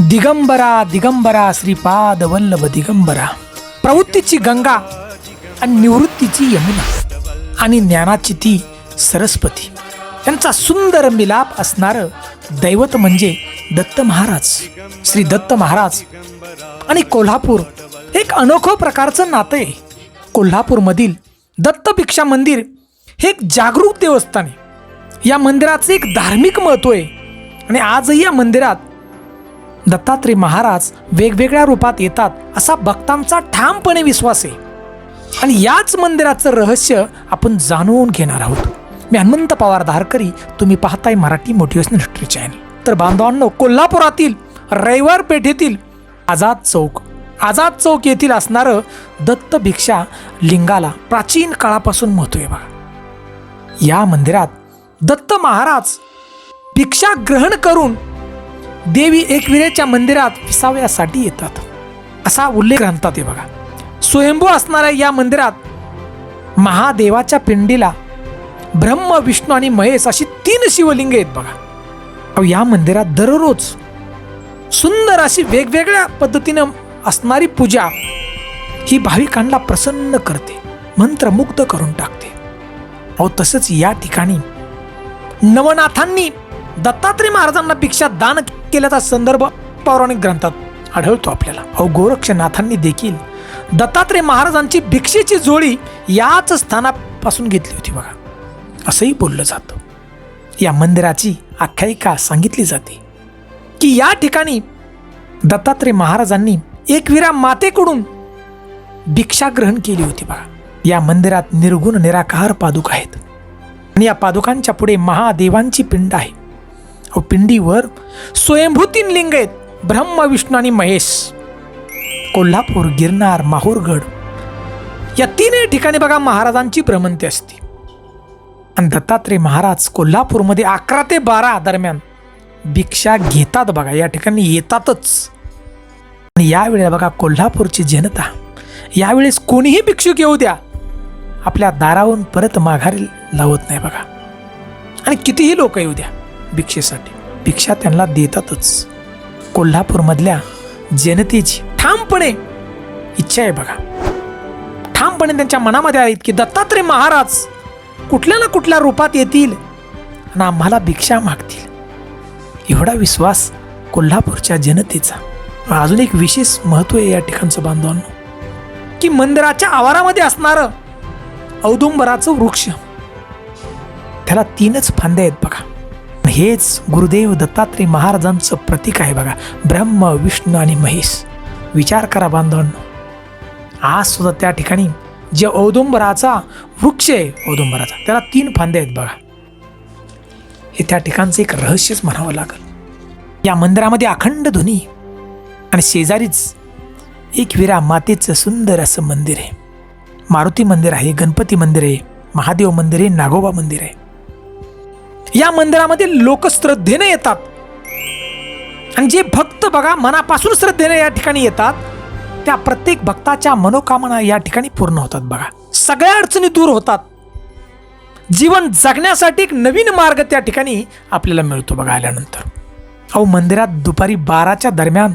दिगंबरा दिगंबरा श्रीपाद वल्लभ दिगंबरा. प्रवृत्तीची गंगा आणि निवृत्तीची यमुना आणि ज्ञानाची ती सरस्वती. यांचा सुंदर मिलाप असणारं दैवत म्हणजे दत्त महाराज. श्री दत्त महाराज आणि कोल्हापूर एक अनोखं प्रकारचं नातं आहे. कोल्हापूरमधील दत्तभिक्षा मंदिर हे एक जागरूक देवस्थान आहे. या मंदिराचं एक धार्मिक महत्त्व आहे. आणि आजही या मंदिरात दत्तात्रय महाराज वेगवेगळ्या रूपात येतात असा भक्तांचा ठामपणे विश्वास आहे. आणि याच मंदिराचं रहस्य आपण जाणून घेणार आहोत. मी हनुमंत पवार धारकरी तुम्ही पाहताय मराठी मोटिवेशनल हिस्ट्री चॅनल. तर बांधवांनो कोल्हापुरातील रविवार पेठेतील आझाद चौक आझाद चौक येथील असणारं दत्त भिक्षा लिंगाला प्राचीन काळापासून महत्त्व आहे बघा. या मंदिरात दत्त महाराज भिक्षा ग्रहण करून देवी एकविरेच्या मंदिरात विसाव्यासाठी येतात. असा उल्लेख ग्रंथात आहे बघा. स्वयंभू असणाऱ्या या मंदिरात महादेवाच्या पिंडीला ब्रह्म विष्णू आणि महेश अशी तीन शिवलिंग आहेत बघा. अहो या मंदिरात दररोज सुंदर अशी वेगवेगळ्या पद्धतीनं असणारी पूजा ही भाविकांना प्रसन्न करते मंत्रमुग्ध करून टाकते. अहो तसंच या ठिकाणी नवनाथांनी दत्तात्रय महाराजांना पेक्षा दान केल्याचा संदर्भ पौराणिक ग्रंथात आढळतो आपल्याला. अहो गोरक्षनाथांनी देखील दत्तात्रय महाराजांची भिक्षेची जोडी याच स्थानापासून घेतली होती बघा. असंही बोललं जातं. या मंदिराची आख्यायिका सांगितली जाते की या ठिकाणी दत्तात्रय महाराजांनी एकविरा मातेकडून भिक्षा ग्रहण केली होती बघा. या मंदिरात निर्गुण निराकार पादुका आहेत. आणि या पादुकांच्या पुढे महादेवांची पिंड आहे. अहो पिंडीवर स्वयंभू तीन लिंग आहेत. ब्रह्म विष्णू आणि महेश. कोल्हापूर गिरनार माहूरगड. या तीनही ठिकाणी बघा महाराजांची भ्रमंती असते. आणि दत्तात्रय महाराज कोल्हापूरमध्ये अकरा ते बारा दरम्यान भिक्षा घेतात बघा. या ठिकाणी येतातच. आणि यावेळेला बघा कोल्हापूरची जनता. यावेळेस कोणीही भिक्षुक येऊ द्या. आपल्या दारावरून परत माघारी लावत नाही बघा. आणि कितीही लोक येऊ द्या. भिक्षेसाठी. भिक्षा त्यांना देतातच. कोल्हापूरमधल्या जनतेची ठामपणे इच्छा आहे बघा. ठामपणे त्यांच्या मनामध्ये आहेत की दत्तात्रय महाराज कुठल्या ना कुठल्या रूपात येतील आणि आम्हाला भिक्षा मागतील. एवढा विश्वास कोल्हापूरच्या जनतेचा. अजून एक विशेष महत्त्व आहे या ठिकाणचं बांधवांना की मंदिराच्या आवारामध्ये असणारं औदुंबराचं वृक्ष त्याला तीनच फांद्या आहेत बघा. हेच गुरुदेव दत्तात्रय महाराजांचं प्रतीक आहे बघा. ब्रह्म विष्णू आणि महेश. विचार करा बांधवांनो. आज सुद्धा त्या ठिकाणी जे औदुंबराचा वृक्ष आहे औदुंबराचा त्याला तीन फांदे आहेत बघा. हे त्या ठिकाणचं एक रहस्यच म्हणावं लागेल. या मंदिरामध्ये अखंड ध्वनी आणि शेजारीच एक विरा मातेचं सुंदर असं मंदिर आहे. मारुती मंदिर आहे गणपती मंदिर आहे महादेव मंदिर आहे नागोबा मंदिर आहे. या मंदिरामध्ये लोक श्रद्धेने येतात. आणि जे भक्त बघा मनापासून श्रद्धेने या ठिकाणी येतात त्या प्रत्येक भक्ताच्या मनोकामना या ठिकाणी पूर्ण होतात बघा. सगळ्या अडचणी दूर होतात. जीवन जगण्यासाठी एक नवीन मार्ग त्या ठिकाणी आपल्याला मिळतो बघा आल्यानंतर. अहो मंदिरात दुपारी बाराच्या दरम्यान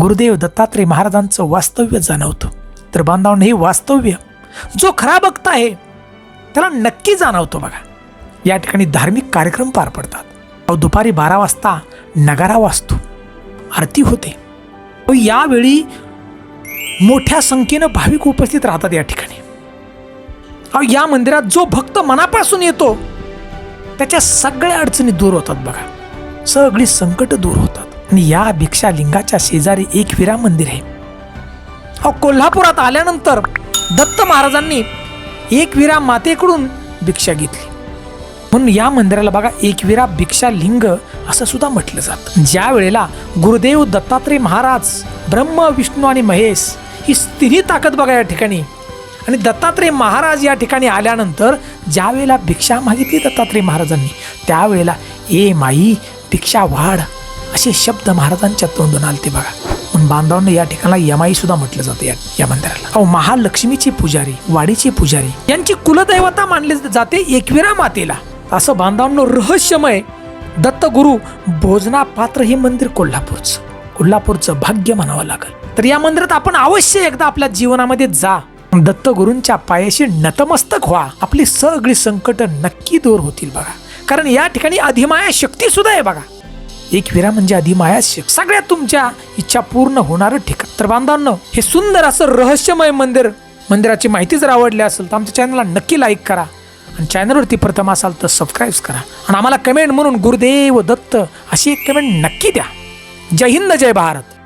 गुरुदेव दत्तात्रय महाराजांचं वास्तव्य जाणवतं. तर बांधवांना हे वास्तव्य जो खरा भक्त आहे त्याला नक्की जाणवतो बघा. या ठिकाणी धार्मिक कार्यक्रम पार पडतात. अहो दुपारी बारा वाजता नगारा वाजतो. आरती होते. व यावेळी मोठ्या संख्येनं भाविक उपस्थित राहतात या ठिकाणी. अहो या मंदिरात जो भक्त मनापासून येतो त्याच्या सगळ्या अडचणी दूर होतात बघा. सगळी संकट दूर होतात. आणि या भिक्षा लिंगाच्या शेजारी एक विरा मंदिर आहे. अहो कोल्हापुरात आल्यानंतर दत्त महाराजांनी एक विरा मातेकडून भिक्षा घेतली. म्हणून या मंदिराला बघा एकविरा भिक्षा लिंग असं सुद्धा म्हटलं जातं. ज्या वेळेला गुरुदेव दत्तात्रय महाराज ब्रह्म विष्णू आणि महेश ही तिन्ही ताकद बघा या ठिकाणी. आणि दत्तात्रय महाराज या ठिकाणी आल्यानंतर ज्या वेळेला भिक्षा मागितली दत्तात्रय महाराजांनी त्यावेळेला ए माई भिक्षा वाढ असे शब्द महाराजांच्या तोंडून आलते बघा. पण बांधवांना या ठिकाणाला यमाई सुद्धा म्हटलं जातं या या मंदिराला. अहो महालक्ष्मीचे पुजारी वाडीचे पुजारी यांची कुलदैवता मानली जाते एकविरा मातेला. असं बांधवांनो रहस्यमय. दत्तगुरु भोजना पात्र हे मंदिर कोल्हापूरचं. कोल्हापूरचं भाग्य म्हणावं लागेल. तर या मंदिरात आपण अवश्य एकदा आपल्या जीवनामध्ये जा. दत्तगुरूंच्या पायाशी नतमस्तक व्हा. आपली सगळी संकट नक्की दूर होतील बघा. कारण या ठिकाणी अधिमाया शक्ती सुद्धा आहे बघा. एक विरा म्हणजे अधिमाया शक्ती. सगळ्या तुमच्या इच्छा पूर्ण होणारं ठिकाण. तर बांधवांनो हे सुंदर असं रहस्यमय मंदिर. मंदिराची माहिती जर आवडली असेल तर आमच्या चॅनलला नक्की लाईक करा. आणि चॅनलवरती प्रथम असाल तर सबस्क्राईब करा. आणि आम्हाला कमेंट म्हणून गुरुदेव दत्त अशी एक कमेंट नक्की द्या. जय हिंद जय भारत.